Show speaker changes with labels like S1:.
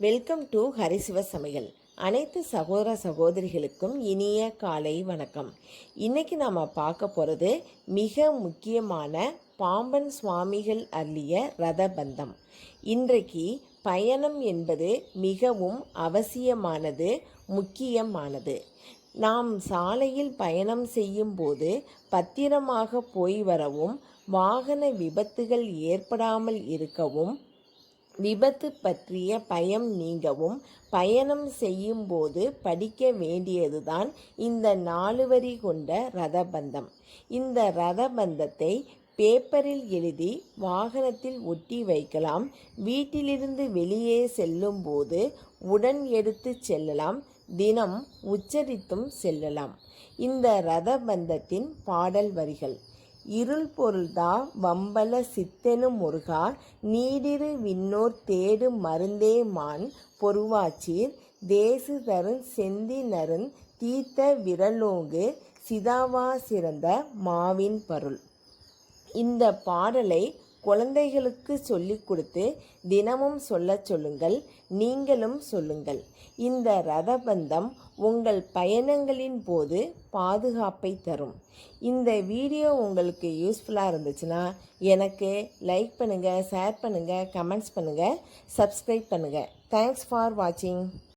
S1: Welcome to ஹரிசிவ சமையல் அனைத்து சகோதர சகோதரிகளுக்கும் இனிய காலை வணக்கம். இன்றைக்கி நாம் பார்க்க போகிறது மிக முக்கியமான பாம்பன் சுவாமிகள் அருளிய ரதபந்தம் இன்றைக்கு பயணம் என்பது மிகவும் அவசியமானது முக்கியமானது. நாம் சாலையில் பயணம் செய்யும்போது பத்திரமாக போய் வரவும் வாகன விபத்துகள் ஏற்படாமல் இருக்கவும் விபத்து பற்றிய பயம் நீங்கவும் பயணம் செய்யும்போது படிக்க வேண்டியதுதான் இந்த நாலு வரி கொண்ட ரதபந்தம். இந்த ரதபந்தத்தை பேப்பரில் எழுதி வாகனத்தில் ஒட்டி வைக்கலாம். வீட்டிலிருந்து வெளியே செல்லும்போது உடன் எடுத்து செல்லலாம். தினம் உச்சரித்தும் செல்லலாம். இந்த ரதபந்தத்தின் பாடல் வரிகள். இருள் பொருள்தா வம்பல சித்தெனு முருகா நீடிரு விண்ணோர் தேடு மருந்தே மான் பொருவாச்சீர் தேசு தருண் செந்தி நருண் தீர்த்த விரலோங்கு சிதாவா சிறந்த மாவின் பருள். இந்த பாடலை குழந்தைகளுக்கு சொல்லிக் கொடுத்து தினமும் சொல்லச் சொல்லுங்கள் நீங்களும் சொல்லுங்கள். இந்த ரதபந்தம் உங்கள் பயணங்களின் போது பாதுகாப்பை தரும். இந்த வீடியோ உங்களுக்கு யூஸ்ஃபுல்லாக இருந்துச்சுன்னா எனக்கு லைக் பண்ணுங்கள் ஷேர் பண்ணுங்கள் கமெண்ட்ஸ் பண்ணுங்கள் சப்ஸ்கிரைப் பண்ணுங்கள் தேங்க்ஸ் ஃபார் வாட்சிங்